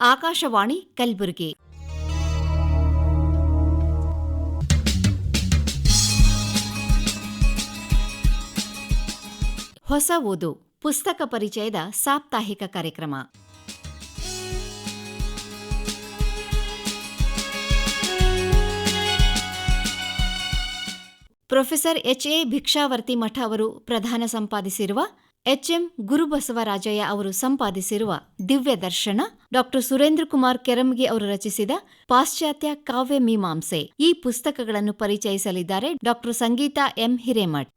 ಆಕಾಶವಾಣಿ ಕಲಬುರಗಿ. ಹೊಸ ಓದು, ಪುಸ್ತಕ ಪರಿಚಯದ ಸಾಪ್ತಾಹಿಕ ಕಾರ್ಯಕ್ರಮ. ಪ್ರೊಫೆಸರ್ ಎಚ್ ಎ ಭಿಕ್ಷಾವರ್ತಿ ಮಠ ಅವರು ಪ್ರಧಾನ ಸಂಪಾದಿಸಿರುವ ಎಚ್ಎಂ ಗುರುಬಸವರಾಜಯ್ಯ ಅವರು ಸಂಪಾದಿಸಿರುವ ದಿವ್ಯ ದರ್ಶನ ಡಾಕ್ಟರ್ ಸುರೇಂದ್ರ ಕುಮಾರ್ ಕೆರಮ್ಗಿ ಅವರು ರಚಿಸಿದ ಪಾಶ್ಚಾತ್ಯ ಕಾವ್ಯ ಮೀಮಾಂಸೆ. ಈ ಪುಸ್ತಕಗಳನ್ನು ಪರಿಚಯಿಸಲಿದ್ದಾರೆ ಡಾಕ್ಟರ್ ಸಂಗೀತಾ ಎಂ. ಹಿರೇಮಠ್.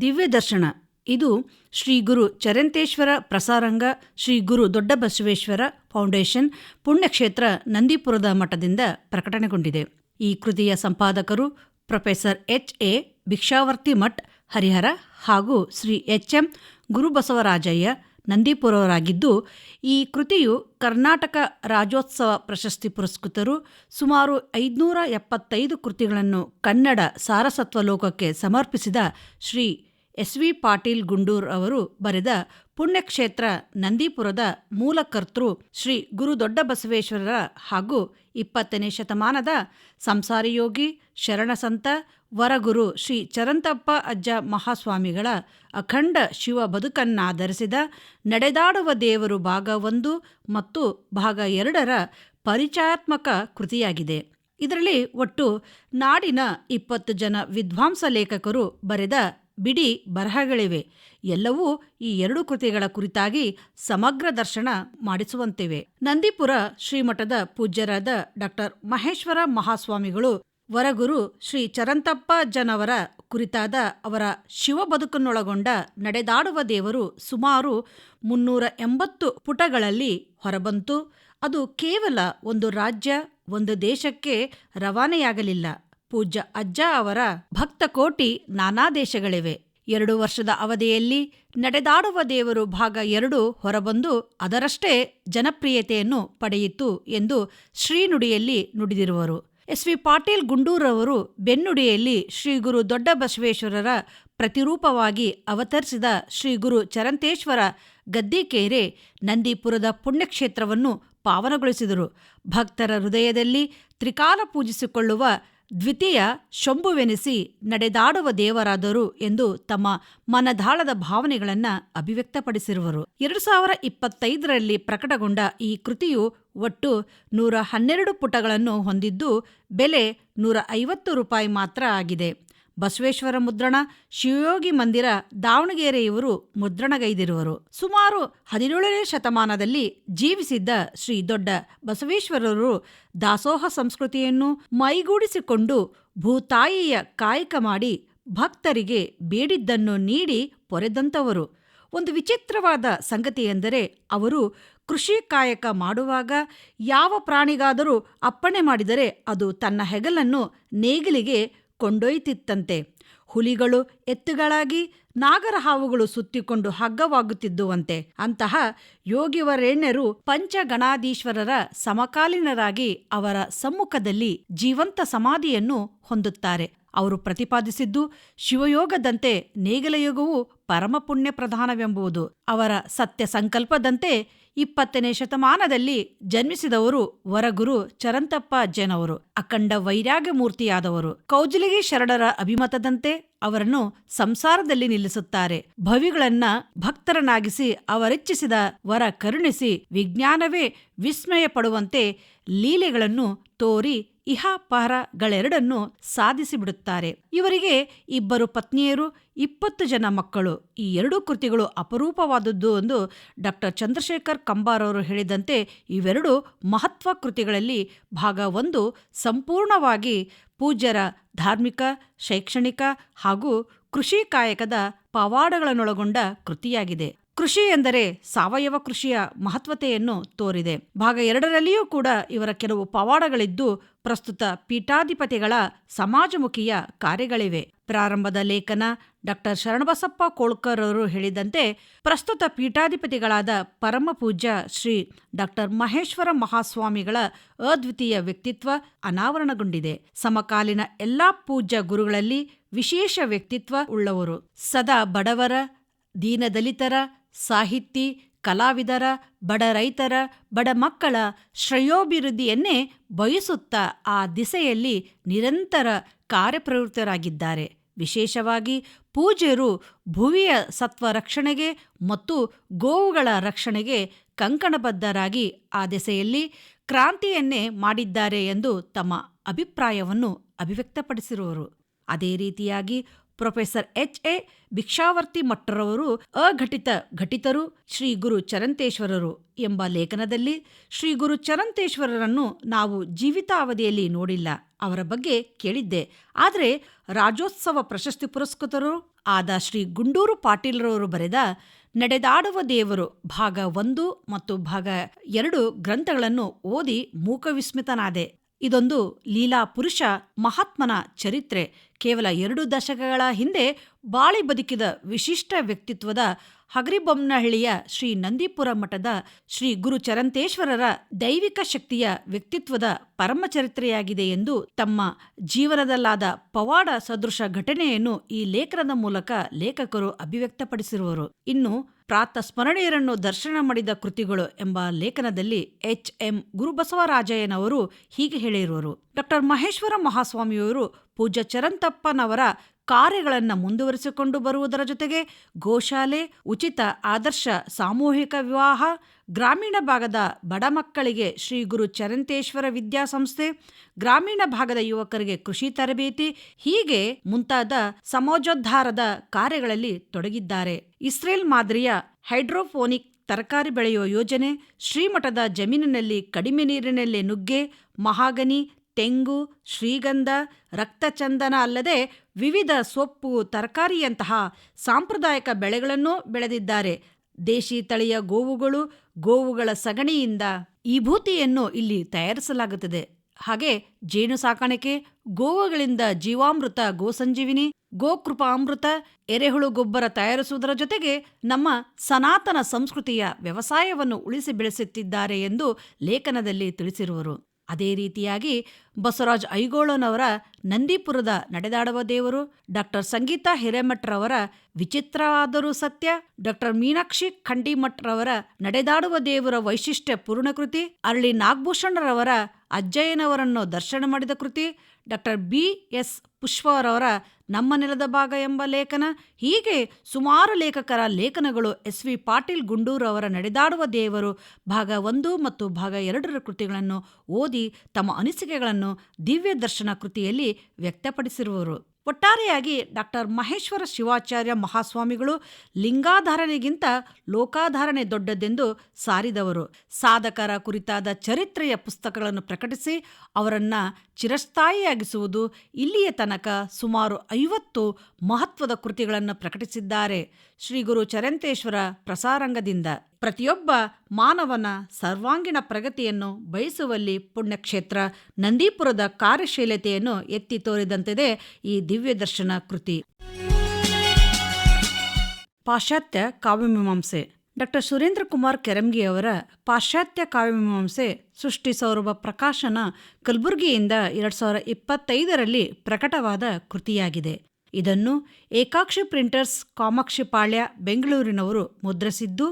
ದಿವ್ಯ ದರ್ಶನ. ಇದು ಶ್ರೀ ಗುರು ಚರಂತೇಶ್ವರ ಪ್ರಸಾರಂಗ, ಶ್ರೀ ಗುರು ದೊಡ್ಡಬಸವೇಶ್ವರ ಫೌಂಡೇಶನ್, ಪುಣ್ಯಕ್ಷೇತ್ರ ನಂದಿಪುರದ ಮಠದಿಂದ ಪ್ರಕಟಣೆಗೊಂಡಿದೆ. ಈ ಕೃತಿಯ ಸಂಪಾದಕರು professor H. A. Bhikshavarti Math Harihara ಹಾಗೂ ಶ್ರೀ ಎಚ್ ಎಂ ಗುರುಬಸವರಾಜಯ್ಯ ನಂದೀಪುರವರಾಗಿದ್ದು, ಈ ಕೃತಿಯು ಕರ್ನಾಟಕ ರಾಜ್ಯೋತ್ಸವ ಪ್ರಶಸ್ತಿ ಪುರಸ್ಕೃತರು ಸುಮಾರು ಐದುನೂರ ಎಪ್ಪತ್ತೈದು ಕೃತಿಗಳನ್ನು ಕನ್ನಡ ಸಾರಸತ್ವ ಲೋಕಕ್ಕೆ ಸಮರ್ಪಿಸಿದ ಶ್ರೀ ಎಸ್ ವಿ ಪಾಟೀಲ್ ಗುಂಡೂರ್ ಅವರು ಬರೆದ ಪುಣ್ಯಕ್ಷೇತ್ರ ನಂದೀಪುರದ ಮೂಲಕರ್ತೃ ಶ್ರೀ ಗುರು ದೊಡ್ಡಬಸವೇಶ್ವರರ ಹಾಗೂ ಇಪ್ಪತ್ತನೇ ಶತಮಾನದ ಸಂಸಾರಿಯೋಗಿ ಶರಣಸಂತ ವರಗುರು ಶ್ರೀ ಚರಂತಪ್ಪ ಅಜ್ಜ ಮಹಾಸ್ವಾಮಿಗಳ ಅಖಂಡ ಶಿವ ಬದುಕನ್ನಾಧರಿಸಿದ ನಡೆದಾಡುವ ದೇವರು ಭಾಗ ಒಂದು ಮತ್ತು ಭಾಗ ಎರಡರ ಪರಿಚಯಾತ್ಮಕ ಕೃತಿಯಾಗಿದೆ. ಇದರಲ್ಲಿ ಒಟ್ಟು ನಾಡಿನ ಇಪ್ಪತ್ತು ಜನ ವಿದ್ವಾಂಸ ಲೇಖಕರು ಬರೆದ ಬಿಡಿ ಬರಹಗಳಿವೆ. ಎಲ್ಲವೂ ಈ ಎರಡು ಕೃತಿಗಳ ಕುರಿತಾಗಿ ಸಮಗ್ರ ದರ್ಶನ ಮಾಡಿಸುವಂತಿವೆ. ನಂದೀಪುರ ಶ್ರೀಮಠದ ಪೂಜ್ಯರಾದ ಡಾಕ್ಟರ್ ಮಹೇಶ್ವರ ಮಹಾಸ್ವಾಮಿಗಳು ವರಗುರು ಶ್ರೀ ಚರಂತಪ್ಪ ಜನವರ ಕುರಿತಾದ ಅವರ ಶಿವ ಬದುಕನ್ನೊಳಗೊಂಡ ನಡೆದಾಡುವ ದೇವರು ಸುಮಾರು ಮುನ್ನೂರ ಎಂಬತ್ತು ಪುಟಗಳಲ್ಲಿ ಹೊರಬಂತು. ಅದು ಕೇವಲ ಒಂದು ರಾಜ್ಯ, ಒಂದು ದೇಶಕ್ಕೆ ರವಾನೆಯಾಗಲಿಲ್ಲ. ಪೂಜ್ಯ ಅಜ್ಜ ಅವರ ಭಕ್ತ ಕೋಟಿ ನಾನಾ ದೇಶಗಳಿವೆ. ಎರಡು ವರ್ಷದ ಅವಧಿಯಲ್ಲಿ ನಡೆದಾಡುವ ದೇವರು ಭಾಗ ಎರಡು ಹೊರಬಂದು ಅದರಷ್ಟೇ ಜನಪ್ರಿಯತೆಯನ್ನು ಪಡೆಯಿತು ಎಂದು ಶ್ರೀನುಡಿಯಲ್ಲಿ ನುಡಿದಿರುವರು. ಎಸ್ ವಿ ಪಾಟೀಲ್ ಗುಂಡೂರವರು ಬೆನ್ನುಡಿಯಲ್ಲಿ ಶ್ರೀ ಗುರು ದೊಡ್ಡ ಬಸವೇಶ್ವರರ ಪ್ರತಿರೂಪವಾಗಿ ಅವತರಿಸಿದ ಶ್ರೀ ಗುರು ಚರಂತೇಶ್ವರ ಗದ್ದಿಕೇರೆ ನಂದೀಪುರದ ಪುಣ್ಯಕ್ಷೇತ್ರವನ್ನು ಪಾವನಗೊಳಿಸಿದರು. ಭಕ್ತರ ಹೃದಯದಲ್ಲಿ ತ್ರಿಕಾಲ ಪೂಜಿಸಿಕೊಳ್ಳುವ ದ್ವಿತೀಯ ಶಂಭುವೆನಿಸಿ ನಡೆದಾಡುವ ದೇವರಾದರು ಎಂದು ತಮ್ಮ ಮನದಾಳದ ಭಾವನೆಗಳನ್ನು ಅಭಿವ್ಯಕ್ತಪಡಿಸಿರುವರು. ಎರಡು ಸಾವಿರ ಇಪ್ಪತ್ತೈದರಲ್ಲಿ ಪ್ರಕಟಗೊಂಡ ಈ ಕೃತಿಯು ಒಟ್ಟು ನೂರ ಹನ್ನೆರಡು ಪುಟಗಳನ್ನು ಹೊಂದಿದ್ದು, ಬೆಲೆ ನೂರ ಐವತ್ತು ರೂಪಾಯಿ ಮಾತ್ರ ಆಗಿದೆ. ಬಸವೇಶ್ವರ ಮುದ್ರಣ, ಶಿವಯೋಗಿ ಮಂದಿರ, ದಾವಣಗೆರೆಯವರು ಮುದ್ರಣಗೈದಿರುವರು. ಸುಮಾರು ಹದಿನೇಳನೇ ಶತಮಾನದಲ್ಲಿ ಜೀವಿಸಿದ್ದ ಶ್ರೀ ದೊಡ್ಡ ಬಸವೇಶ್ವರರು ದಾಸೋಹ ಸಂಸ್ಕೃತಿಯನ್ನು ಮೈಗೂಡಿಸಿಕೊಂಡು ಭೂತಾಯಿಯ ಕಾಯಕ ಮಾಡಿ ಭಕ್ತರಿಗೆ ಬೇಡಿದ್ದನ್ನು ನೀಡಿ ಪೊರೆದಂತವರು ಒಂದು ವಿಚಿತ್ರವಾದ ಸಂಗತಿಯೆಂದರೆ ಅವರು ಕೃಷಿ ಕಾಯಕ ಮಾಡುವಾಗ ಯಾವ ಪ್ರಾಣಿಗಾದರೂ ಅಪ್ಪಣೆ ಮಾಡಿದರೆ ಅದು ತನ್ನ ಹೆಗಲನ್ನು ನೇಗಿಲಿಗೆ ಕೊಂಡೊಯ್ತಿತ್ತಂತೆ. ಹುಲಿಗಳು ಎತ್ತುಗಳಾಗಿ ನಾಗರಹಾವುಗಳು ಸುತ್ತಿಕೊಂಡು ಹಗ್ಗವಾಗುತ್ತಿದ್ದುವಂತೆ. ಅಂತಹ ಯೋಗಿವರೇಣ್ಯರು ಪಂಚಗಣಾಧೀಶ್ವರರ ಸಮಕಾಲೀನರಾಗಿ ಅವರ ಸಮ್ಮುಖದಲ್ಲಿ ಜೀವಂತ ಸಮಾಧಿಯನ್ನು ಹೊಂದುತ್ತಾರೆ. ಅವರು ಪ್ರತಿಪಾದಿಸಿದ್ದು ಶಿವಯೋಗದಂತೆ ನೇಗಿಲಯೋಗವು ಪರಮಪುಣ್ಯ ಪ್ರಧಾನವೆಂಬುದು ಅವರ ಸತ್ಯ ಸಂಕಲ್ಪದಂತೆ ಇಪ್ಪತ್ತನೇ ಶತಮಾನದಲ್ಲಿ ಜನ್ಮಿಸಿದವರು ವರಗುರು ಚರಂತಪ್ಪ ಅಜ್ಜನವರು ಅಖಂಡ ವೈರಾಗ್ಯ ಮೂರ್ತಿಯಾದವರು ಕೌಜಲಿಗೆ ಶರಣರ ಅಭಿಮತದಂತೆ ಅವರನ್ನು ಸಂಸಾರದಲ್ಲಿ ನಿಲ್ಲಿಸುತ್ತಾರೆ. ಭವಿಗಳನ್ನ ಭಕ್ತರನ್ನಾಗಿಸಿ ಅವರಿಚ್ಛಿಸಿದ ವರ ಕರುಣಿಸಿ ವಿಜ್ಞಾನವೇ ವಿಸ್ಮಯ ಪಡುವಂತೆ ಲೀಲೆಗಳನ್ನು ತೋರಿ ಇಹಪರಗಳೆರಡನ್ನು ಸಾಧಿಸಿಬಿಡುತ್ತಾರೆ. ಇವರಿಗೆ ಇಬ್ಬರು ಪತ್ನಿಯರು, ಇಪ್ಪತ್ತು ಜನ ಮಕ್ಕಳು. ಈ ಎರಡೂ ಕೃತಿಗಳು ಅಪರೂಪವಾದದ್ದು ಎಂದು ಡಾಕ್ಟರ್ ಚಂದ್ರಶೇಖರ್ ಕಂಬಾರವರು ಹೇಳಿದಂತೆ ಇವೆರಡು ಮಹತ್ವ ಕೃತಿಗಳಲ್ಲಿ ಭಾಗ ಒಂದು ಸಂಪೂರ್ಣವಾಗಿ ಪೂಜ್ಯರ ಧಾರ್ಮಿಕ, ಶೈಕ್ಷಣಿಕ ಹಾಗೂ ಕೃಷಿ ಕಾಯಕದ ಪವಾಡಗಳನ್ನೊಳಗೊಂಡ ಕೃತಿಯಾಗಿದೆ. ಕೃಷಿ ಎಂದರೆ ಸಾವಯವ ಕೃಷಿಯ ಮಹತ್ವತೆಯನ್ನು ತೋರಿದೆ. ಭಾಗ ಎರಡರಲ್ಲಿಯೂ ಕೂಡ ಇವರ ಕೆಲವು ಪವಾಡಗಳಿದ್ದು ಪ್ರಸ್ತುತ ಪೀಠಾಧಿಪತಿಗಳ ಸಮಾಜಮುಖಿಯ ಕಾರ್ಯಗಳಿವೆ. ಪ್ರಾರಂಭದ ಲೇಖನ ಡಾಕ್ಟರ್ ಶರಣಬಸಪ್ಪ ಕೋಳ್ಕರ್ ಅವರು ಹೇಳಿದಂತೆ ಪ್ರಸ್ತುತ ಪೀಠಾಧಿಪತಿಗಳಾದ ಪರಮ ಪೂಜ್ಯ ಶ್ರೀ ಡಾಕ್ಟರ್ ಮಹೇಶ್ವರ ಮಹಾಸ್ವಾಮಿಗಳ ಅದ್ವಿತೀಯ ವ್ಯಕ್ತಿತ್ವ ಅನಾವರಣಗೊಂಡಿದೆ. ಸಮಕಾಲೀನ ಎಲ್ಲಾ ಪೂಜ್ಯ ಗುರುಗಳಲ್ಲಿ ವಿಶೇಷ ವ್ಯಕ್ತಿತ್ವ ಉಳ್ಳವರು. ಸದಾ ಬಡವರ, ದೀನದಲಿತರ ಸಾಹಿತಿ, ಕಲಾವಿದರ, ಬಡ ರೈತರ, ಬಡ ಮಕ್ಕಳ ಶ್ರೇಯೋಭಿವೃದ್ಧಿಯನ್ನೇ ಬಯಸುತ್ತಾ ಆ ದಿಸೆಯಲ್ಲಿ ನಿರಂತರ ಕಾರ್ಯಪ್ರವೃತ್ತರಾಗಿದ್ದಾರೆ. ವಿಶೇಷವಾಗಿ ಪೂಜ್ಯರು ಭುವಿಯ ಸತ್ವ ರಕ್ಷಣೆಗೆ ಮತ್ತು ಗೋವುಗಳ ರಕ್ಷಣೆಗೆ ಕಂಕಣಬದ್ಧರಾಗಿ ಆ ದಿಸೆಯಲ್ಲಿ ಕ್ರಾಂತಿಯನ್ನೇ ಮಾಡಿದ್ದಾರೆ ಎಂದು ತಮ್ಮ ಅಭಿಪ್ರಾಯವನ್ನು ಅಭಿವ್ಯಕ್ತಪಡಿಸಿರುವರು. ಅದೇ ರೀತಿಯಾಗಿ ಪ್ರೊಫೆಸರ್ ಎಚ್ ಎ ಭಿಕ್ಷಾವರ್ತಿ ಮಟ್ಟರವರು ಅಘಟಿತ ಘಟಿತರು ಶ್ರೀ ಗುರು ಚರಂತೇಶ್ವರರು ಎಂಬ ಲೇಖನದಲ್ಲಿ ಶ್ರೀ ಗುರು ಚರಂತೇಶ್ವರರನ್ನು ನಾವು ಜೀವಿತಾವಧಿಯಲ್ಲಿ ನೋಡಿಲ್ಲ ಅವರ ಬಗ್ಗೆ ಕೇಳಿದ್ದೆ. ಆದರೆ ರಾಜ್ಯೋತ್ಸವ ಪ್ರಶಸ್ತಿ ಪುರಸ್ಕೃತರು ಆದ ಶ್ರೀ ಗುಂಡೂರು ಪಾಟೀಲ್ರವರು ಬರೆದ ನಡೆದಾಡುವ ದೇವರು ಭಾಗ ಒಂದು ಮತ್ತು ಭಾಗ ಎರಡು ಗ್ರಂಥಗಳನ್ನು ಓದಿ ಮೂಕವಿಸ್ಮಿತನಾದೆ. ಇದೊಂದು ಲೀಲಾ ಪುರುಷ ಮಹಾತ್ಮನ ಚರಿತ್ರೆ. ಕೇವಲ ಎರಡು ದಶಕಗಳ ಹಿಂದೆ ಬಾಳಿ ಬದುಕಿದ ವಿಶಿಷ್ಟ ವ್ಯಕ್ತಿತ್ವದ ಹಗರಿಬೊಮ್ಮನಹಳ್ಳಿಯ ಶ್ರೀ ನಂದೀಪುರ ಮಠದ ಶ್ರೀ ಗುರು ಚರಂತೇಶ್ವರರ ದೈವಿಕ ಶಕ್ತಿಯ ವ್ಯಕ್ತಿತ್ವದ ಪರಮಚರಿತ್ರೆಯಾಗಿದೆ ಎಂದು ತಮ್ಮ ಜೀವನದಲ್ಲಾದ ಪವಾಡ ಸದೃಶ ಘಟನೆಯನ್ನು ಈ ಲೇಖನದ ಮೂಲಕ ಲೇಖಕರು ಅಭಿವ್ಯಕ್ತಪಡಿಸಿರುವರು. ಇನ್ನು ಪ್ರಾತ ಸ್ಮರಣೀಯರನ್ನು ದರ್ಶನ ಮಾಡಿದ ಕೃತಿಗಳು ಎಂಬ ಲೇಖನದಲ್ಲಿ ಎಚ್. ಎಂ. ಗುರುಬಸವರಾಜಯ್ಯನವರು ಹೀಗೆ ಹೇಳಿರುವರು. ಡಾಕ್ಟರ್ ಮಹೇಶ್ವರ ಮಹಾಸ್ವಾಮಿಯವರು ಪೂಜ್ಯ ಚರಂತಪ್ಪನವರ ಕಾರ್ಯಗಳನ್ನು ಮುಂದುವರಿಸಿಕೊಂಡು ಬರುವುದರ ಜೊತೆಗೆ ಗೋಶಾಲೆ, ಉಚಿತ ಆದರ್ಶ ಸಾಮೂಹಿಕ ವಿವಾಹ, ಗ್ರಾಮೀಣ ಭಾಗದ ಬಡ ಮಕ್ಕಳಿಗೆ ಶ್ರೀ ಗುರು ಚರಂತೇಶ್ವರ ವಿದ್ಯಾಸಂಸ್ಥೆ ಗ್ರಾಮೀಣ ಭಾಗದ ಯುವಕರಿಗೆ ಕೃಷಿ ತರಬೇತಿ, ಹೀಗೆ ಮುಂತಾದ ಸಮಾಜೋದ್ಧಾರದ ಕಾರ್ಯಗಳಲ್ಲಿ ತೊಡಗಿದ್ದಾರೆ. ಇಸ್ರೇಲ್ ಮಾದರಿಯ ಹೈಡ್ರೋಫೋನಿಕ್ ತರಕಾರಿ ಬೆಳೆಯುವ ಯೋಜನೆ, ಶ್ರೀಮಠದ ಜಮೀನಿನಲ್ಲಿ ಕಡಿಮೆ ನೀರಿನಲ್ಲಿ ನುಗ್ಗೆ, ಮಹಾಗನಿ, ತೆಂಗು, ಶ್ರೀಗಂಧ, ರಕ್ತಚಂದನ ಅಲ್ಲದೆ ವಿವಿಧ ಸೊಪ್ಪು, ತರಕಾರಿಯಂತಹ ಸಾಂಪ್ರದಾಯಿಕ ಬೆಳೆಗಳನ್ನೂ ಬೆಳೆದಿದ್ದಾರೆ. ದೇಶಿ ತಳಿಯ ಗೋವುಗಳು, ಗೋವುಗಳ ಸಗಣಿಯಿಂದ ಈ ಭೂತಿಯನ್ನು ಇಲ್ಲಿ ತಯಾರಿಸಲಾಗುತ್ತದೆ. ಹಾಗೆ ಜೇನು ಸಾಕಾಣಿಕೆ, ಗೋವುಗಳಿಂದ ಜೀವಾಮೃತ, ಗೋಸಂಜೀವಿನಿ, ಗೋಕೃಪಾಮೃತ, ಎರೆಹುಳು ಗೊಬ್ಬರ ತಯಾರಿಸುವುದರ ಜೊತೆಗೆ ನಮ್ಮ ಸನಾತನ ಸಂಸ್ಕೃತಿಯ ವ್ಯವಸಾಯವನ್ನು ಉಳಿಸಿ ಬೆಳೆಸುತ್ತಿದ್ದಾರೆ ಎಂದು ಲೇಖನದಲ್ಲಿ ತಿಳಿಸಿರುವರು. ಅದೇ ರೀತಿಯಾಗಿ ಬಸವರಾಜ್ ಐಗೋಳನವರ ನಂದೀಪುರದ ನಡೆದಾಡುವ ದೇವರು ಡಾಕ್ಟರ್ ಸಂಗೀತಾ ಹಿರೇಮಠ್ರವರ ವಿಚಿತ್ರವಾದರೂ ಸತ್ಯ, ಡಾಕ್ಟರ್ ಮೀನಾಕ್ಷಿ ಖಂಡಿಮಠ್ರವರ ನಡೆದಾಡುವ ದೇವರ ವೈಶಿಷ್ಟ್ಯ ಪೂರ್ಣಕೃತಿ, ಅರಳಿ ನಾಗಭೂಷಣರವರ ಅಜ್ಜಯ್ಯನವರನ್ನು ದರ್ಶನ ಮಾಡಿದ ಕೃತಿ, ಡಾಕ್ಟರ್ ಬಿ ಎಸ್ ಪುಷ್ಪರವರ ನಮ್ಮ ನೆಲದ ಭಾಗ ಎಂಬ ಲೇಖನ. ಹೀಗೆ ಸುಮಾರು ಲೇಖಕರ ಲೇಖನಗಳು ಎಸ್ ವಿ ಪಾಟೀಲ್ ಗುಂಡೂರವರ ನಡೆದಾಡುವ ದೇವರು. ಭಾಗ ಒಂದು ಮತ್ತು ಭಾಗ ಎರಡರ ಕೃತಿಗಳನ್ನು ಓದಿ ತಮ್ಮ ಅನಿಸಿಕೆಗಳನ್ನು ದಿವ್ಯ ದರ್ಶನ ಕೃತಿಯಲ್ಲಿ ವ್ಯಕ್ತಪಡಿಸಿರುವರು. ಒಟ್ಟಾರೆಯಾಗಿ ಡಾಕ್ಟರ್ ಮಹೇಶ್ವರ ಶಿವಾಚಾರ್ಯ ಮಹಾಸ್ವಾಮಿಗಳು ಲಿಂಗಾಧಾರಣೆಗಿಂತ ಲೋಕಾಧಾರಣೆ ದೊಡ್ಡದೆಂದು ಸಾರಿದವರು. ಸಾಧಕರ ಕುರಿತಾದ ಚರಿತ್ರೆಯ ಪುಸ್ತಕಗಳನ್ನು ಪ್ರಕಟಿಸಿ ಅವರನ್ನು ಚಿರಸ್ಥಾಯಿಯಾಗಿಸುವುದು ಇಲ್ಲಿಯ ತನಕ ಸುಮಾರು ಐವತ್ತು ಮಹತ್ವದ ಕೃತಿಗಳನ್ನು ಪ್ರಕಟಿಸಿದ್ದಾರೆ. ಶ್ರೀ ಗುರು ಚರಂತೇಶ್ವರ ಪ್ರಸಾರಂಗದಿಂದ ಪ್ರತಿಯೊಬ್ಬ ಮಾನವನ ಸರ್ವಾಂಗೀಣ ಪ್ರಗತಿಯನ್ನು ಬಯಸುವಲ್ಲಿ ಪುಣ್ಯಕ್ಷೇತ್ರ ನಂದೀಪುರದ ಕಾರ್ಯಶೀಲತೆಯನ್ನು ಎತ್ತಿ ತೋರಿದಂತಿದೆ ಈ ದಿವ್ಯದರ್ಶನ ಕೃತಿ. ಪಾಶ್ಚಾತ್ಯ ಕಾವ್ಯಮೀಮಾಂಸೆ ಡಾಕ್ಟರ್ ಸುರೇಂದ್ರ ಕುಮಾರ್ ಕೆರಂಗಿ ಅವರ ಪಾಶ್ಚಾತ್ಯ ಕಾವ್ಯಮೀಮಾಂಸೆ ಸೃಷ್ಟಿ ಸೌರಭ ಪ್ರಕಾಶನ ಕಲಬುರಗಿಯಿಂದ ಎರಡು ಸಾವಿರ ಇಪ್ಪತ್ತೈದರಲ್ಲಿ ಪ್ರಕಟವಾದ ಕೃತಿಯಾಗಿದೆ. ಇದನ್ನು ಏಕಾಕ್ಷಿ ಪ್ರಿಂಟರ್ಸ್ ಕಾಮಾಕ್ಷಿಪಾಳ್ಯ, ಬೆಂಗಳೂರಿನವರು ಮುದ್ರಿಸಿದ್ದು,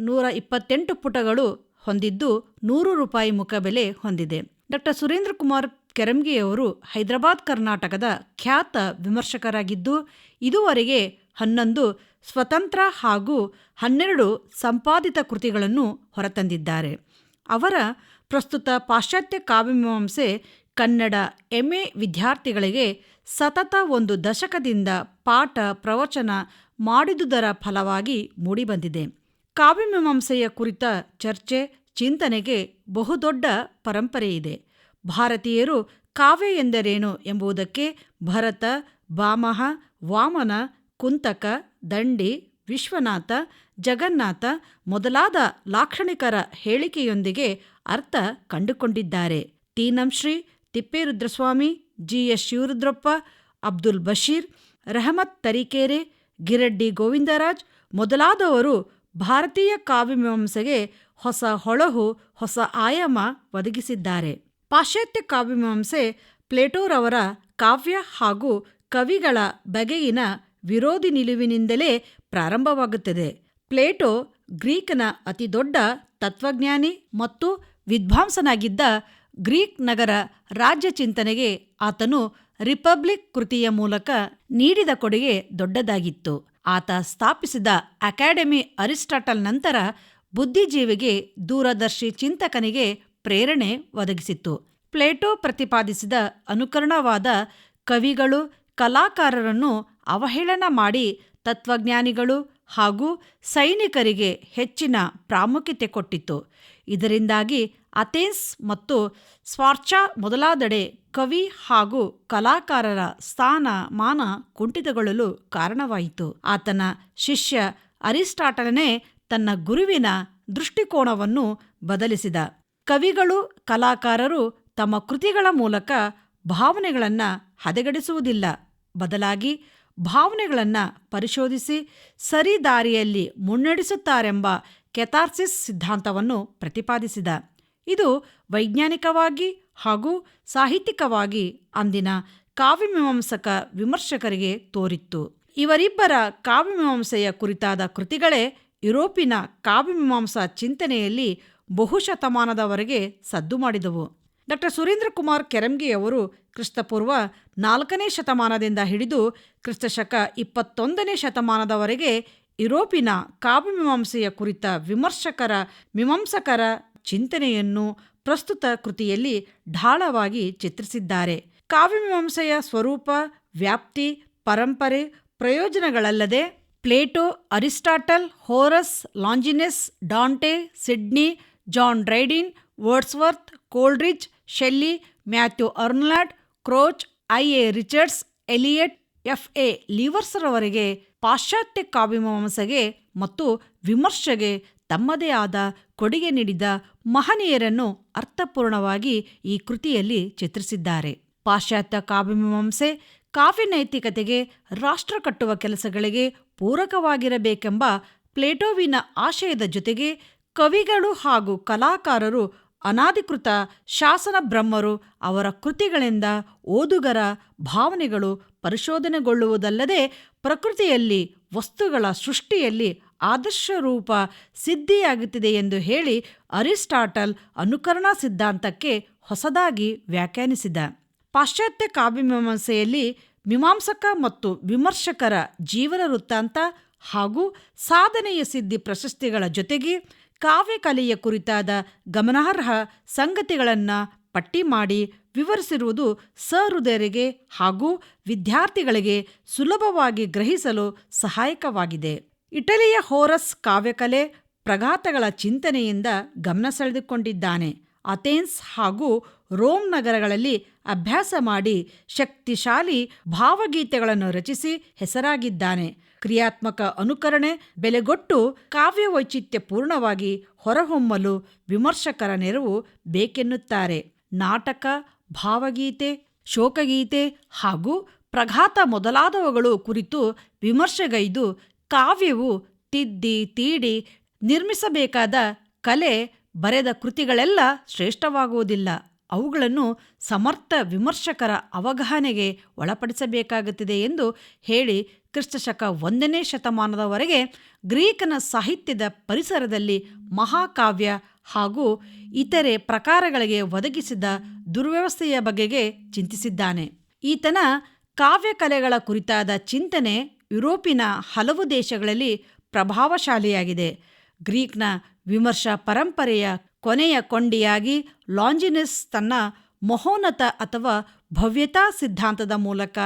ನೂರ ಇಪ್ಪತ್ತೆಂಟು ಪುಟಗಳು ಹೊಂದಿದ್ದು ನೂರು ರೂಪಾಯಿ ಮುಖಬೆಲೆ ಹೊಂದಿದೆ. ಡಾಕ್ಟರ್ ಸುರೇಂದ್ರ ಕುಮಾರ್ ಕೆರಂಗಿಯವರು ಹೈದರಾಬಾದ್, ಕರ್ನಾಟಕದ ಖ್ಯಾತ ವಿಮರ್ಶಕರಾಗಿದ್ದು, ಇದುವರೆಗೆ ಹನ್ನೊಂದು ಸ್ವತಂತ್ರ ಹಾಗೂ ಹನ್ನೆರಡು ಸಂಪಾದಿತ ಕೃತಿಗಳನ್ನು ಹೊರತಂದಿದ್ದಾರೆ. ಅವರ ಪ್ರಸ್ತುತ ಪಾಶ್ಚಾತ್ಯ ಕಾವ್ಯಮೀಮಾಂಸೆ ಕನ್ನಡ ಎಂಎ ವಿದ್ಯಾರ್ಥಿಗಳಿಗೆ ಸತತ ಒಂದು ದಶಕದಿಂದ ಪಾಠ, ಪ್ರವಚನ ಮಾಡಿದುದರ ಫಲವಾಗಿ ಮೂಡಿಬಂದಿದೆ. ಕಾವ್ಯಮೀಮಾಂಸೆಯ ಕುರಿತ ಚರ್ಚೆ, ಚಿಂತನೆಗೆ ಬಹುದೊಡ್ಡ ಪರಂಪರೆಯಿದೆ ಭಾರತೀಯರು ಕಾವ್ಯ ಎಂದರೇನು ಎಂಬುದಕ್ಕೆ ಭರತ ಭಾಮಹ ವಾಮನ, ಕುಂತಕ, ದಂಡಿ, ವಿಶ್ವನಾಥ, ಜಗನ್ನಾಥ ಮೊದಲಾದ ಲಾಕ್ಷಣಿಕರ ಹೇಳಿಕೆಯೊಂದಿಗೆ ಅರ್ಥ ಕಂಡುಕೊಂಡಿದ್ದಾರೆ. ತೀನಂಶ್ರೀ, ತಿಪ್ಪೇರುದ್ರಸ್ವಾಮಿ ಜಿ ಎಸ್ ಶಿವರುದ್ರಪ್ಪ, ಅಬ್ದುಲ್ ಬಶೀರ್, ರಹಮತ್ ತರೀಕೆರೆ, ಗಿರಡ್ಡಿ ಗೋವಿಂದರಾಜ್ ಮೊದಲಾದವರು ಭಾರತೀಯ ಕಾವ್ಯಮೀಮಾಂಸೆಗೆ ಹೊಸ ಹೊಳಹು, ಹೊಸ ಆಯಾಮ ಒದಗಿಸಿದ್ದಾರೆ. ಪಾಶ್ಚಾತ್ಯ ಕಾವ್ಯಮೀಮಾಂಸೆ ಪ್ಲೇಟೋರವರ ಕಾವ್ಯ ಹಾಗೂ ಕವಿಗಳ ಬಗೆಗಿನ ವಿರೋಧಿ ನಿಲುವಿನಿಂದಲೇ ಪ್ರಾರಂಭವಾಗುತ್ತದೆ. ಪ್ಲೇಟೋ ಗ್ರೀಕ್ನ ಅತಿದೊಡ್ಡ ತತ್ವಜ್ಞಾನಿ ಮತ್ತು ವಿದ್ವಾಂಸನಾಗಿದ್ದ ಗ್ರೀಕ್ ನಗರ ರಾಜ್ಯ ಚಿಂತನೆಗೆ ಆತನು ರಿಪಬ್ಲಿಕ್ ಕೃತಿಯ ಮೂಲಕ ನೀಡಿದ ಕೊಡುಗೆ ದೊಡ್ಡದಾಗಿತ್ತು. ಆತ ಸ್ಥಾಪಿಸಿದ ಅಕಾಡೆಮಿ ಅರಿಸ್ಟಾಟಲ್ ನಂತರ ಬುದ್ಧಿಜೀವಿಗೆ ದೂರದರ್ಶಿ ಚಿಂತಕನಿಗೆ ಪ್ರೇರಣೆ ಒದಗಿಸಿತ್ತು. ಪ್ಲೇಟೋ ಪ್ರತಿಪಾದಿಸಿದ ಅನುಕರಣವಾದ ಕವಿಗಳು, ಕಲಾಕಾರರನ್ನು ಅವಹೇಳನ ಮಾಡಿ ತತ್ವಜ್ಞಾನಿಗಳು ಹಾಗೂ ಸೈನಿಕರಿಗೆ ಹೆಚ್ಚಿನ ಪ್ರಾಮುಖ್ಯತೆ ಕೊಟ್ಟಿತು ಇದರಿಂದಾಗಿ ಅಥೆನ್ಸ್ ಮತ್ತು ಸ್ವಾರ್ಚಾ ಮೊದಲಾದೆಡೆ ಕವಿ ಹಾಗೂ ಕಲಾಕಾರರ ಸ್ಥಾನ ಮಾನ ಕುಂಠಿತಗೊಳ್ಳಲು ಕಾರಣವಾಯಿತು. ಆತನ ಶಿಷ್ಯ ಅರಿಸ್ಟಾಟಲನೇ ತನ್ನ ಗುರುವಿನ ದೃಷ್ಟಿಕೋನವನ್ನು ಬದಲಿಸಿದ. ಕವಿಗಳು, ಕಲಾಕಾರರು ತಮ್ಮ ಕೃತಿಗಳ ಮೂಲಕ ಭಾವನೆಗಳನ್ನು ಹದಗೆಡಿಸುವುದಿಲ್ಲ. ಬದಲಾಗಿ ಭಾವನೆಗಳನ್ನು ಪರಿಶೋಧಿಸಿ ಸರಿದಾರಿಯಲ್ಲಿ ಮುನ್ನಡೆಸುತ್ತಾರೆಂಬ ಕೆಥಾರ್ಸಿಸ್ ಸಿದ್ಧಾಂತವನ್ನು ಪ್ರತಿಪಾದಿಸಿದ. ಇದು ವೈಜ್ಞಾನಿಕವಾಗಿ ಹಾಗೂ ಸಾಹಿತ್ಯಿಕವಾಗಿ ಅಂದಿನ ಕಾವ್ಯಮೀಮಾಂಸಕ ವಿಮರ್ಶಕರಿಗೆ ತೋರಿತ್ತು. ಇವರಿಬ್ಬರ ಕಾವ್ಯಮೀಮಾಂಸೆಯ ಕುರಿತಾದ ಕೃತಿಗಳೇ ಯುರೋಪಿನ ಕಾವ್ಯಮೀಮಾಂಸಾ ಚಿಂತನೆಯಲ್ಲಿ ಬಹುಶತಮಾನದವರೆಗೆ ಸದ್ದು ಮಾಡಿದವು. ಡಾಕ್ಟರ್ ಸುರೇಂದ್ರ ಕುಮಾರ್ ಕೆರಂಗಿಯವರು ಕ್ರಿಸ್ತಪೂರ್ವ ನಾಲ್ಕನೇ ಶತಮಾನದಿಂದ ಹಿಡಿದು ಕ್ರಿಸ್ತಶಕ ಇಪ್ಪತ್ತೊಂದನೇ ಶತಮಾನದವರೆಗೆ ಯುರೋಪಿನ ಕಾವ್ಯಮೀಮಾಂಸೆಯ ಕುರಿತ ವಿಮರ್ಶಕರ, ಮೀಮಾಂಸಕರ ಚಿಂತನೆಯನ್ನು ಪ್ರಸ್ತುತ ಕೃತಿಯಲ್ಲಿ ಢಾಳವಾಗಿ ಚಿತ್ರಿಸಿದ್ದಾರೆ. ಕಾವ್ಯಮೀಮಾಂಸೆಯ ಸ್ವರೂಪ, ವ್ಯಾಪ್ತಿ, ಪರಂಪರೆ, ಪ್ರಯೋಜನಗಳಲ್ಲದೆ Plato, Aristotle, Horace, Longinus, Dante, Sidney, John Dryden, Wordsworth Coleridge Shelley, Matthew Arnold Croce, I A Richards, Eliot, F A ಲೀವರ್ಸ್ರವರೆಗೆ ಪಾಶ್ಚಾತ್ಯ ಕಾವ್ಯಮೀಮಾಂಸೆಗೆ ಮತ್ತು ವಿಮರ್ಶೆಗೆ ತಮ್ಮದೇ ಆದ ಕೊಡುಗೆ ನೀಡಿದ ಮಹನೀಯರನ್ನು ಅರ್ಥಪೂರ್ಣವಾಗಿ ಈ ಕೃತಿಯಲ್ಲಿ ಚಿತ್ರಿಸಿದ್ದಾರೆ. ಪಾಶ್ಚಾತ್ಯ ಕಾವ್ಯಮೀಮಾಂಸೆ ಕಾವ್ಯ ನೈತಿಕತೆಗೆ ರಾಷ್ಟ್ರ ಕಟ್ಟುವ ಕೆಲಸಗಳಿಗೆ ಪೂರಕವಾಗಿರಬೇಕೆಂಬ ಪ್ಲೇಟೋವಿನ ಆಶಯದ ಜೊತೆಗೆ ಕವಿಗಳು ಹಾಗೂ ಕಲಾಕಾರರು ಅನಾಧಿಕೃತ ಶಾಸನ ಬ್ರಹ್ಮರು ಅವರ ಕೃತಿಗಳಿಂದ ಓದುಗರ ಭಾವನೆಗಳು ಪರಿಶೋಧನೆಗೊಳ್ಳುವುದಲ್ಲದೆ ಪ್ರಕೃತಿಯಲ್ಲಿ ವಸ್ತುಗಳ ಸೃಷ್ಟಿಯಲ್ಲಿ ಆದರ್ಶ ರೂಪ ಸಿದ್ಧಿಯಾಗುತ್ತಿದೆ ಎಂದು ಹೇಳಿ ಅರಿಸ್ಟಾಟಲ್ ಅನುಕರಣಾ ಸಿದ್ಧಾಂತಕ್ಕೆ ಹೊಸದಾಗಿ ವ್ಯಾಖ್ಯಾನಿಸಿದ. ಪಾಶ್ಚಾತ್ಯ ಕಾವ್ಯಮೀಮಾಂಸೆಯಲ್ಲಿ ಮೀಮಾಂಸಕ ಮತ್ತು ವಿಮರ್ಶಕರ ಜೀವನ ವೃತ್ತಾಂತ ಹಾಗೂ ಸಾಧನೆಯ ಸಿದ್ಧಿ ಪ್ರಶಸ್ತಿಗಳ ಜೊತೆಗೆ ಕಾವ್ಯಕಲೆಯ ಕುರಿತಾದ ಗಮನಾರ್ಹ ಸಂಗತಿಗಳನ್ನು ಪಟ್ಟಿ ಮಾಡಿ ವಿವರಿಸಿರುವುದು ಸಹೃದಯರಿಗೆ ಹಾಗೂ ವಿದ್ಯಾರ್ಥಿಗಳಿಗೆ ಸುಲಭವಾಗಿ ಗ್ರಹಿಸಲು ಸಹಾಯಕವಾಗಿದೆ. ಇಟಲಿಯ ಹೋರಸ್ ಕಾವ್ಯಕಲೆ ಪ್ರಘಾತಗಳ ಚಿಂತನೆಯಿಂದ ಗಮನ ಸೆಳೆದುಕೊಂಡಿದ್ದಾನೆ. ಅಥೆನ್ಸ್ ಹಾಗೂ ರೋಮ್ ನಗರಗಳಲ್ಲಿ ಅಭ್ಯಾಸ ಮಾಡಿ ಶಕ್ತಿಶಾಲಿ ಭಾವಗೀತೆಗಳನ್ನು ರಚಿಸಿ ಹೆಸರಾಗಿದ್ದಾನೆ. ಕ್ರಿಯಾತ್ಮಕ ಅನುಕರಣೆ ಬೆಲೆಗೊಟ್ಟು ಕಾವ್ಯ ವೈಚಿತ್ಯ ಪೂರ್ಣವಾಗಿ ಹೊರಹೊಮ್ಮಲು ವಿಮರ್ಶಕರ ನೆರವು ಬೇಕೆನ್ನುತ್ತಾರೆ. ನಾಟಕ, ಭಾವಗೀತೆ, ಶೋಕಗೀತೆ ಹಾಗೂ ಪ್ರಘಾತ ಮೊದಲಾದವುಗಳು ಕುರಿತು ವಿಮರ್ಶೆಗೈದು ಕಾವ್ಯವು ತಿದ್ದಿ, ತೀಡಿ ನಿರ್ಮಿಸಬೇಕಾದ ಕಲೆ ಬರೆದ ಕೃತಿಗಳೆಲ್ಲ ಶ್ರೇಷ್ಠವಾಗುವುದಿಲ್ಲ. ಅವುಗಳನ್ನು ಸಮರ್ಥ ವಿಮರ್ಶಕರ ಅವಗಾಹನೆಗೆ ಒಳಪಡಿಸಬೇಕಾಗುತ್ತದೆ ಎಂದು ಹೇಳಿ ಕ್ರಿಸ್ತಶಕ ಒಂದನೇ ಶತಮಾನದವರೆಗೆ ಗ್ರೀಕನ ಸಾಹಿತ್ಯದ ಪರಿಸರದಲ್ಲಿ ಮಹಾಕಾವ್ಯ ಹಾಗೂ ಇತರೆ ಪ್ರಕಾರಗಳಿಗೆ ಒದಗಿಸಿದ ದುರ್ವ್ಯವಸ್ಥೆಯ ಬಗೆಗೆ ಚಿಂತಿಸಿದ್ದಾನೆ. ಈತನ ಕಾವ್ಯಕಲೆಗಳ ಕುರಿತಾದ ಚಿಂತನೆ ಯುರೋಪಿನ ಹಲವು ದೇಶಗಳಲ್ಲಿ ಪ್ರಭಾವಶಾಲಿಯಾಗಿದೆ. ಗ್ರೀಕ್ನ ವಿಮರ್ಶಾ ಪರಂಪರೆಯ ಕೊನೆಯ ಕೊಂಡಿಯಾಗಿ ಲಾಂಜಿನಿಸ್ ತನ್ನ ಮಹೋನ್ನತ ಅಥವಾ ಭವ್ಯತಾ ಸಿದ್ಧಾಂತದ ಮೂಲಕ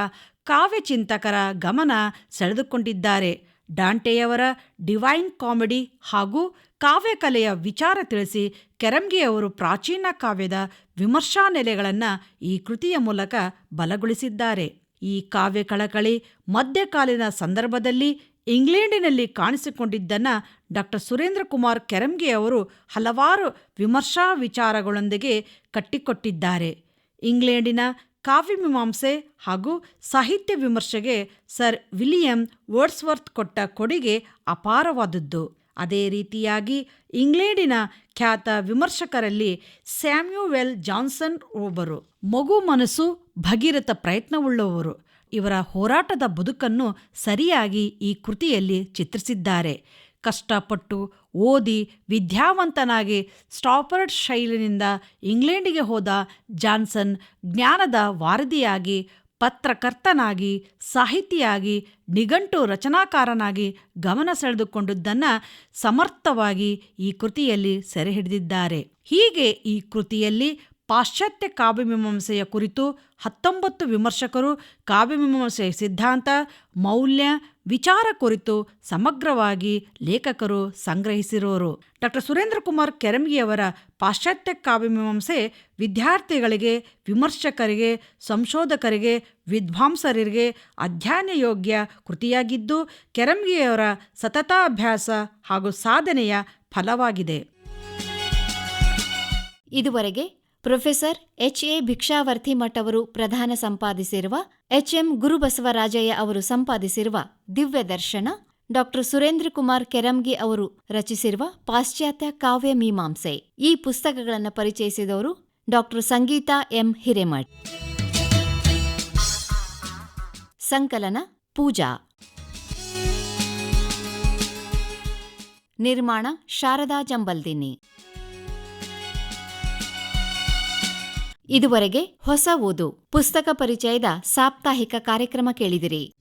ಕಾವ್ಯಚಿಂತಕರ ಗಮನ ಸೆಳೆದುಕೊಂಡಿದ್ದಾರೆ. ಡಾಂಟೆಯವರ ಡಿವೈನ್ ಕಾಮಿಡಿ ಹಾಗೂ ಕಾವ್ಯಕಲೆಯ ವಿಚಾರ ತಿಳಿಸಿ ಕೆರಂಗಿಯವರು ಪ್ರಾಚೀನ ಕಾವ್ಯದ ವಿಮರ್ಶಾ ನೆಲೆಗಳನ್ನು ಈ ಕೃತಿಯ ಮೂಲಕ ಬಲಗೊಳಿಸಿದ್ದಾರೆ. ಈ ಕಾವ್ಯ ಕಳಕಳಿ ಮಧ್ಯಕಾಲೀನ ಸಂದರ್ಭದಲ್ಲಿ ಇಂಗ್ಲೆಂಡಿನಲ್ಲಿ ಕಾಣಿಸಿಕೊಂಡಿದ್ದನ್ನು ಡಾಕ್ಟರ್ ಸುರೇಂದ್ರ ಕುಮಾರ್ ಕೆರಂಗಿ ಅವರು ಹಲವಾರು ವಿಮರ್ಶಾ ವಿಚಾರಗಳೊಂದಿಗೆ ಕಟ್ಟಿಕೊಟ್ಟಿದ್ದಾರೆ. ಇಂಗ್ಲೆಂಡಿನ ಕಾವ್ಯಮೀಮಾಂಸೆ ಹಾಗೂ ಸಾಹಿತ್ಯ ವಿಮರ್ಶೆಗೆ ಸರ್ ವಿಲಿಯಂ ವರ್ಡ್ಸ್ವರ್ತ್ ಕೊಟ್ಟ ಕೊಡುಗೆ ಅಪಾರವಾದದ್ದು. ಅದೇ ರೀತಿಯಾಗಿ ಇಂಗ್ಲೆಂಡಿನ ಖ್ಯಾತ ವಿಮರ್ಶಕರಲ್ಲಿ ಸ್ಯಾಮ್ಯುವೆಲ್ ಜಾನ್ಸನ್ ಒಬ್ಬರು. ಮಗು ಮನಸ್ಸು ಭಗೀರಥ ಪ್ರಯತ್ನವುಳ್ಳವರು. ಇವರ ಹೋರಾಟದ ಬದುಕನ್ನು ಸರಿಯಾಗಿ ಈ ಕೃತಿಯಲ್ಲಿ ಚಿತ್ರಿಸಿದ್ದಾರೆ. ಕಷ್ಟಪಟ್ಟು ಓದಿ ವಿದ್ಯಾವಂತನಾಗಿ ಸ್ಟಾಪರ್ಡ್ ಶೈಲಿನಿಂದ ಇಂಗ್ಲೆಂಡಿಗೆ ಹೋದ ಜಾನ್ಸನ್ ಜ್ಞಾನದ ವಾರದಿಯಾಗಿ ಪತ್ರಕರ್ತನಾಗಿ, ಸಾಹಿತಿಯಾಗಿ, ನಿಘಂಟು ರಚನಾಕಾರನಾಗಿ ಗಮನ ಸೆಳೆದುಕೊಂಡಿದ್ದನ್ನು ಸಮರ್ಥವಾಗಿ ಈ ಕೃತಿಯಲ್ಲಿ ಸೆರೆಹಿಡಿದಿದ್ದಾರೆ. ಹೀಗೆ ಈ ಕೃತಿಯಲ್ಲಿ ಪಾಶ್ಚಾತ್ಯ ಕಾವ್ಯಮೀಮಾಂಸೆಯ ಕುರಿತು ಹತ್ತೊಂಬತ್ತು ವಿಮರ್ಶಕರು ಕಾವ್ಯಮೀಮಾಂಸೆಯ ಸಿದ್ಧಾಂತ, ಮೌಲ್ಯ, ವಿಚಾರ ಕುರಿತು ಸಮಗ್ರವಾಗಿ ಲೇಖಕರು ಸಂಗ್ರಹಿಸಿರೋರು. ಡಾಕ್ಟರ್ ಸುರೇಂದ್ರ ಕುಮಾರ್ ಕೆರಂಗಿಯವರ ಪಾಶ್ಚಾತ್ಯ ಕಾವ್ಯಮೀಮಾಂಸೆ ವಿದ್ಯಾರ್ಥಿಗಳಿಗೆ, ವಿಮರ್ಶಕರಿಗೆ, ಸಂಶೋಧಕರಿಗೆ, ವಿದ್ವಾಂಸರಿಗೆ ಅಧ್ಯಯನ ಯೋಗ್ಯ ಕೃತಿಯಾಗಿದ್ದು, ಕೆರಮ್ಗಿಯವರ ಸತತಾಭ್ಯಾಸ ಹಾಗೂ ಸಾಧನೆಯ ಫಲವಾಗಿದೆ. ಇದುವರೆಗೆ professor H A Bhikshavarti Math ಅವರು ಪ್ರಧಾನ ಸಂಪಾದಿಸಿರುವ, ಎಚ್ ಎಂ ಗುರುಬಸವರಾಜಯ್ಯ ಅವರು ಸಂಪಾದಿಸಿರುವ ದಿವ್ಯ ದರ್ಶನ ಡಾಕ್ಟರ್ ಸುರೇಂದ್ರ ಕುಮಾರ್ ಕೆರಂಗಿ ಅವರು ರಚಿಸಿರುವ ಪಾಶ್ಚಾತ್ಯ ಕಾವ್ಯ ಮೀಮಾಂಸೆ. ಈ ಪುಸ್ತಕಗಳನ್ನು ಪರಿಚಯಿಸಿದವರು ಡಾಕ್ಟರ್ ಸಂಗೀತಾ ಎಂ ಹಿರೇಮಠ್. ಸಂಕಲನ ಪೂಜಾ. ನಿರ್ಮಾಣ ಶಾರದಾ ಜಂಬಲ್ದಿನಿ. ಇದುವರೆಗೆ ಹೊಸ ಓದು. ಪುಸ್ತಕ ಪರಿಚಯದ ಸಾಪ್ತಾಹಿಕ ಕಾರ್ಯಕ್ರಮ ಕೇಳಿದಿರಿ.